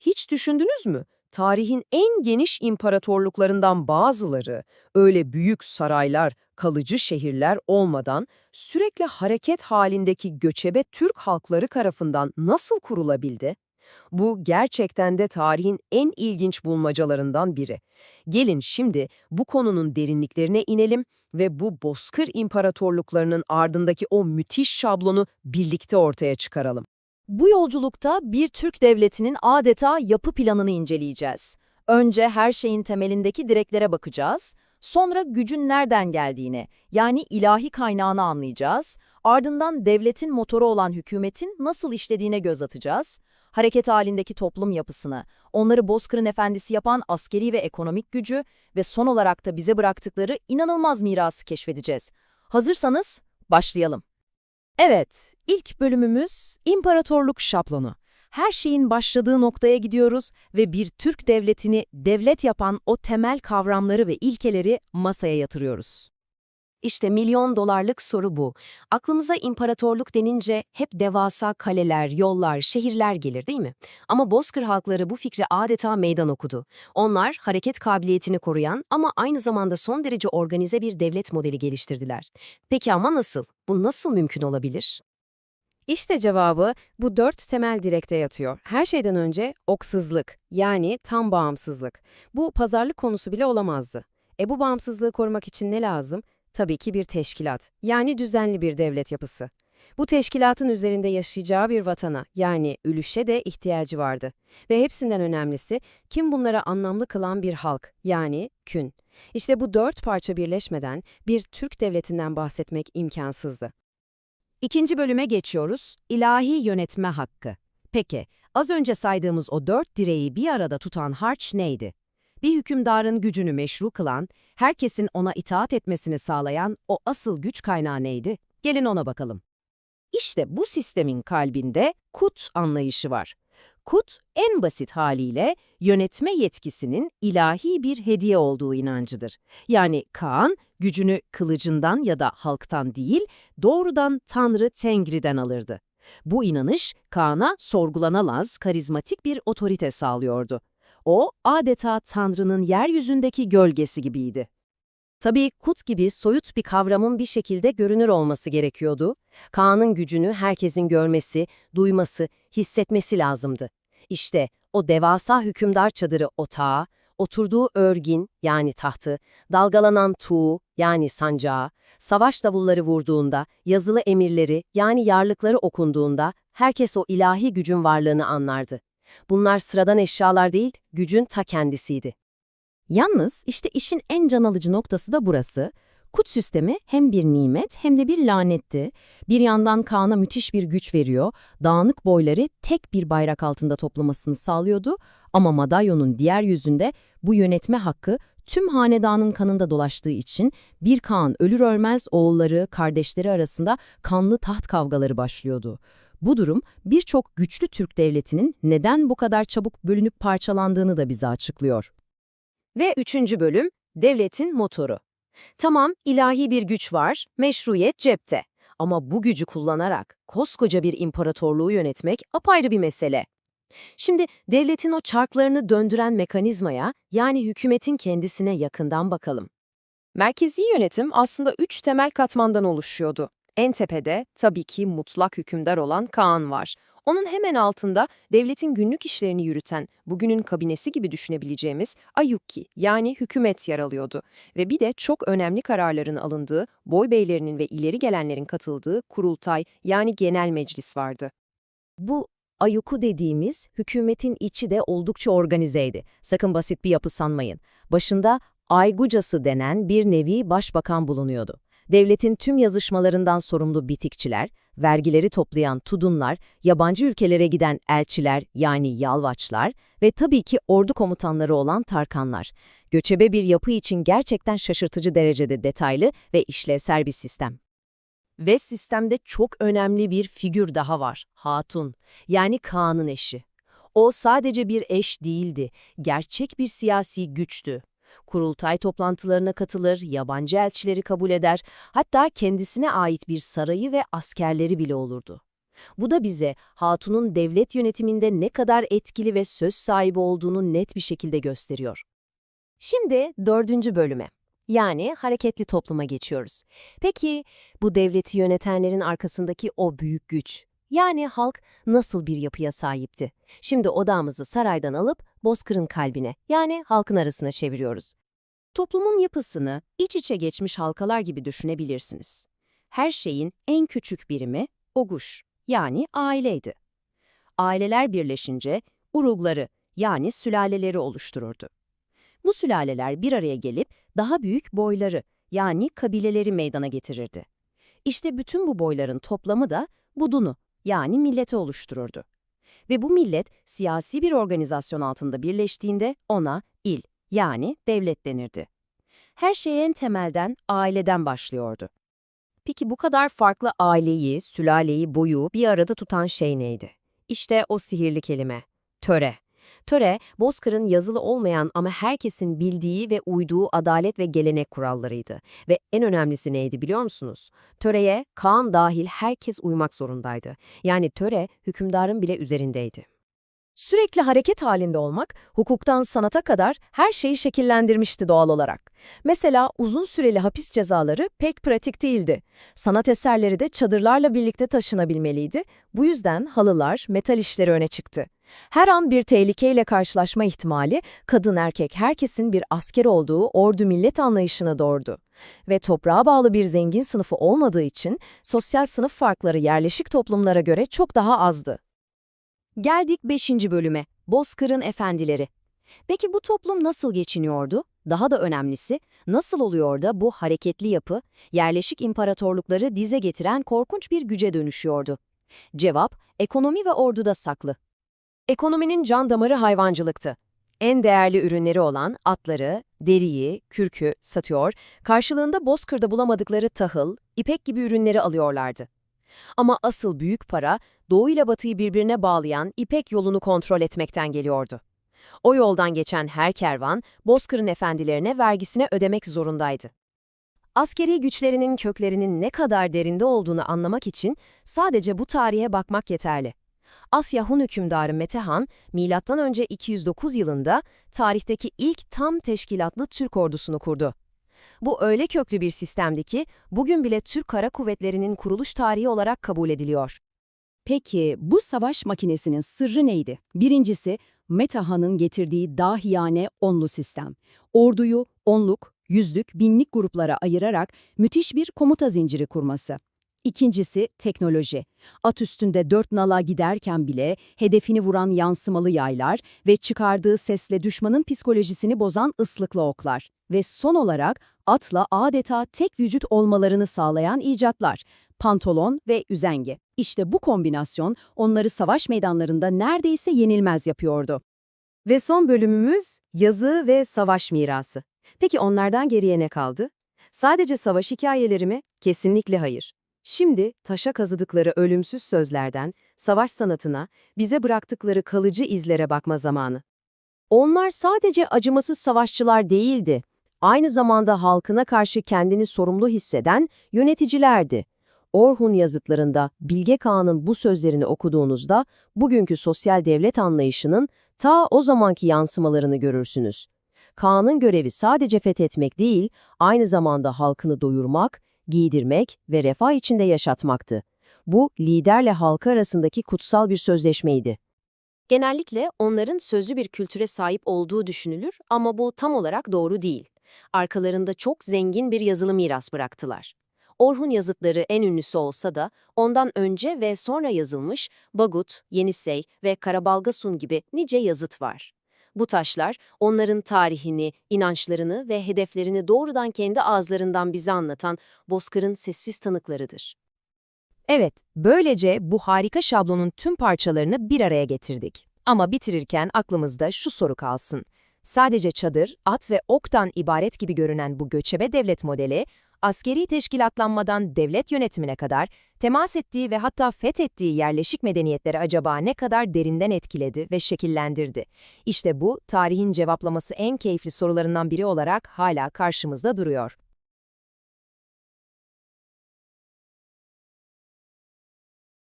Hiç düşündünüz mü? Tarihin en geniş imparatorluklarından bazıları öyle büyük saraylar, kalıcı şehirler olmadan sürekli hareket halindeki göçebe Türk halkları tarafından nasıl kurulabildi? Bu gerçekten de tarihin en ilginç bulmacalarından biri. Gelin şimdi bu konunun derinliklerine inelim ve bu bozkır imparatorluklarının ardındaki o müthiş şablonu birlikte ortaya çıkaralım. Bu yolculukta bir Türk devletinin adeta yapı planını inceleyeceğiz. Önce her şeyin temelindeki direklere bakacağız. Sonra gücün nereden geldiğine, yani ilahi kaynağını anlayacağız. Ardından devletin motoru olan hükümetin nasıl işlediğine göz atacağız. Hareket halindeki toplum yapısını, onları Bozkır'ın efendisi yapan askeri ve ekonomik gücü ve son olarak da bize bıraktıkları inanılmaz mirası keşfedeceğiz. Hazırsanız başlayalım. Evet, ilk bölümümüz İmparatorluk Şablonu. Her şeyin başladığı noktaya gidiyoruz ve bir Türk devletini devlet yapan o temel kavramları ve ilkeleri masaya yatırıyoruz. İşte milyon dolarlık soru bu. Aklımıza imparatorluk denince hep devasa kaleler, yollar, şehirler gelir değil mi? Ama Bozkır halkları bu fikre adeta meydan okudu. Onlar hareket kabiliyetini koruyan ama aynı zamanda son derece organize bir devlet modeli geliştirdiler. Peki ama nasıl? Bu nasıl mümkün olabilir? İşte cevabı bu dört temel direkte yatıyor. Her şeyden önce oksızlık yani tam bağımsızlık. Bu pazarlık konusu bile olamazdı. E bu bağımsızlığı korumak için ne lazım? Tabii ki bir teşkilat, yani düzenli bir devlet yapısı. Bu teşkilatın üzerinde yaşayacağı bir vatana, yani ülüşe de ihtiyacı vardı. Ve hepsinden önemlisi, kim bunlara anlamlı kılan bir halk, yani kün. İşte bu dört parça birleşmeden bir Türk devletinden bahsetmek imkansızdı. İkinci bölüme geçiyoruz, ilahi yönetme hakkı. Peki, az önce saydığımız o dört direği bir arada tutan harç neydi? Bir hükümdarın gücünü meşru kılan, herkesin ona itaat etmesini sağlayan o asıl güç kaynağı neydi? Gelin ona bakalım. İşte bu sistemin kalbinde kut anlayışı var. Kut, en basit haliyle yönetme yetkisinin ilahi bir hediye olduğu inancıdır. Yani Kaan, gücünü kılıcından ya da halktan değil, doğrudan Tanrı Tengri'den alırdı. Bu inanış, Kaan'a sorgulanamaz, karizmatik bir otorite sağlıyordu. O, adeta Tanrı'nın yeryüzündeki gölgesi gibiydi. Tabii kut gibi soyut bir kavramın bir şekilde görünür olması gerekiyordu. Kaan'ın gücünü herkesin görmesi, duyması, hissetmesi lazımdı. İşte o devasa hükümdar çadırı otağı, oturduğu örgin yani tahtı, dalgalanan tuğ yani sancağı, savaş davulları vurduğunda, yazılı emirleri yani yarlıkları okunduğunda herkes o ilahi gücün varlığını anlardı. Bunlar sıradan eşyalar değil, gücün ta kendisiydi. Yalnız işte işin en can alıcı noktası da burası. Kut sistemi hem bir nimet hem de bir lanetti. Bir yandan Kaan'a müthiş bir güç veriyor, dağınık boyları tek bir bayrak altında toplamasını sağlıyordu ama madalyonun diğer yüzünde bu yönetme hakkı tüm hanedanın kanında dolaştığı için bir Kaan ölür ölmez oğulları, kardeşleri arasında kanlı taht kavgaları başlıyordu. Bu durum birçok güçlü Türk devletinin neden bu kadar çabuk bölünüp parçalandığını da bize açıklıyor. Ve üçüncü bölüm, devletin motoru. Tamam, ilahi bir güç var, meşruiyet cepte. Ama bu gücü kullanarak koskoca bir imparatorluğu yönetmek apayrı bir mesele. Şimdi devletin o çarklarını döndüren mekanizmaya, yani hükümetin kendisine yakından bakalım. Merkezi yönetim aslında üç temel katmandan oluşuyordu. En tepede tabii ki mutlak hükümdar olan Kaan var. Onun hemen altında devletin günlük işlerini yürüten, bugünün kabinesi gibi düşünebileceğimiz Ayukki yani hükümet yer alıyordu. Ve bir de çok önemli kararların alındığı, boy beylerinin ve ileri gelenlerin katıldığı kurultay yani genel meclis vardı. Bu Ayuku dediğimiz hükümetin içi de oldukça organizeydi. Sakın basit bir yapı sanmayın. Başında Aygucası denen bir nevi başbakan bulunuyordu. Devletin tüm yazışmalarından sorumlu bitikçiler, vergileri toplayan tudunlar, yabancı ülkelere giden elçiler yani yalvaçlar ve tabii ki ordu komutanları olan tarkanlar. Göçebe bir yapı için gerçekten şaşırtıcı derecede detaylı ve işlevsel bir sistem. Ve sistemde çok önemli bir figür daha var, Hatun, yani Kaan'ın eşi. O sadece bir eş değildi, gerçek bir siyasi güçtü. Kurultay toplantılarına katılır, yabancı elçileri kabul eder, hatta kendisine ait bir sarayı ve askerleri bile olurdu. Bu da bize Hatun'un devlet yönetiminde ne kadar etkili ve söz sahibi olduğunu net bir şekilde gösteriyor. Şimdi dördüncü bölüme. Yani hareketli topluma geçiyoruz. Peki bu devleti yönetenlerin arkasındaki o büyük güç, yani halk nasıl bir yapıya sahipti? Şimdi odağımızı saraydan alıp bozkırın kalbine, yani halkın arasına çeviriyoruz. Toplumun yapısını iç içe geçmiş halkalar gibi düşünebilirsiniz. Her şeyin en küçük birimi oguş, yani aileydi. Aileler birleşince urugları, yani sülaleleri oluştururdu. Bu sülaleler bir araya gelip daha büyük boyları yani kabileleri meydana getirirdi. İşte bütün bu boyların toplamı da budunu yani milleti oluştururdu. Ve bu millet siyasi bir organizasyon altında birleştiğinde ona il yani devlet denirdi. Her şey en temelden aileden başlıyordu. Peki bu kadar farklı aileyi, sülaleyi, boyu bir arada tutan şey neydi? İşte o sihirli kelime. Töre. Töre, Bozkır'ın yazılı olmayan ama herkesin bildiği ve uyduğu adalet ve gelenek kurallarıydı. Ve en önemlisi neydi biliyor musunuz? Töreye, Kaan dahil herkes uymak zorundaydı. Yani töre, hükümdarın bile üzerindeydi. Sürekli hareket halinde olmak, hukuktan sanata kadar her şeyi şekillendirmişti doğal olarak. Mesela uzun süreli hapis cezaları pek pratik değildi. Sanat eserleri de çadırlarla birlikte taşınabilmeliydi. Bu yüzden halılar, metal işleri öne çıktı. Her an bir tehlikeyle karşılaşma ihtimali, kadın erkek herkesin bir asker olduğu ordu millet anlayışına doğurdu. Ve toprağa bağlı bir zengin sınıfı olmadığı için sosyal sınıf farkları yerleşik toplumlara göre çok daha azdı. Geldik 5. bölüme, Bozkır'ın efendileri. Peki bu toplum nasıl geçiniyordu? Daha da önemlisi, nasıl oluyor da bu hareketli yapı, yerleşik imparatorlukları dize getiren korkunç bir güce dönüşüyordu? Cevap, ekonomi ve orduda saklı. Ekonominin can damarı hayvancılıktı. En değerli ürünleri olan atları, deriyi, kürkü satıyor, karşılığında Bozkır'da bulamadıkları tahıl, ipek gibi ürünleri alıyorlardı. Ama asıl büyük para, Doğu ile Batı'yı birbirine bağlayan İpek yolunu kontrol etmekten geliyordu. O yoldan geçen her kervan, Bozkır'ın efendilerine vergisine ödemek zorundaydı. Askeri güçlerinin köklerinin ne kadar derinde olduğunu anlamak için sadece bu tarihe bakmak yeterli. Asya Hun hükümdarı Metehan, M.Ö. 209 yılında tarihteki ilk tam teşkilatlı Türk ordusunu kurdu. Bu öyle köklü bir sistemdi ki bugün bile Türk Kara Kuvvetleri'nin kuruluş tarihi olarak kabul ediliyor. Peki bu savaş makinesinin sırrı neydi? Birincisi, Metahan'ın getirdiği dahiyane onlu sistem. Orduyu onluk, yüzlük, binlik gruplara ayırarak müthiş bir komuta zinciri kurması. İkincisi teknoloji. At üstünde dört nala giderken bile hedefini vuran yansımalı yaylar ve çıkardığı sesle düşmanın psikolojisini bozan ıslıklı oklar. Ve son olarak atla adeta tek vücut olmalarını sağlayan icatlar, pantolon ve üzenge. İşte bu kombinasyon onları savaş meydanlarında neredeyse yenilmez yapıyordu. Ve son bölümümüz yazı ve savaş mirası. Peki onlardan geriye ne kaldı? Sadece savaş hikayeleri mi? Kesinlikle hayır. Şimdi taşa kazıdıkları ölümsüz sözlerden, savaş sanatına, bize bıraktıkları kalıcı izlere bakma zamanı. Onlar sadece acımasız savaşçılar değildi. Aynı zamanda halkına karşı kendini sorumlu hisseden yöneticilerdi. Orhun yazıtlarında Bilge Kağan'ın bu sözlerini okuduğunuzda bugünkü sosyal devlet anlayışının ta o zamanki yansımalarını görürsünüz. Kağan'ın görevi sadece fethetmek değil, aynı zamanda halkını doyurmak, giydirmek ve refah içinde yaşatmaktı. Bu, liderle halkı arasındaki kutsal bir sözleşmeydi. Genellikle onların sözlü bir kültüre sahip olduğu düşünülür ama bu tam olarak doğru değil. Arkalarında çok zengin bir yazılı miras bıraktılar. Orhun yazıtları en ünlüsü olsa da ondan önce ve sonra yazılmış Bagut, Yenisey ve Karabalgasun gibi nice yazıt var. Bu taşlar onların tarihini, inançlarını ve hedeflerini doğrudan kendi ağızlarından bize anlatan Bozkır'ın sesfiz tanıklarıdır. Evet, böylece bu harika şablonun tüm parçalarını bir araya getirdik. Ama bitirirken aklımızda şu soru kalsın. Sadece çadır, at ve oktan ibaret gibi görünen bu göçebe devlet modeli, askeri teşkilatlanmadan devlet yönetimine kadar temas ettiği ve hatta fethettiği yerleşik medeniyetleri acaba ne kadar derinden etkiledi ve şekillendirdi? İşte bu, tarihin cevaplaması en keyifli sorularından biri olarak hala karşımızda duruyor.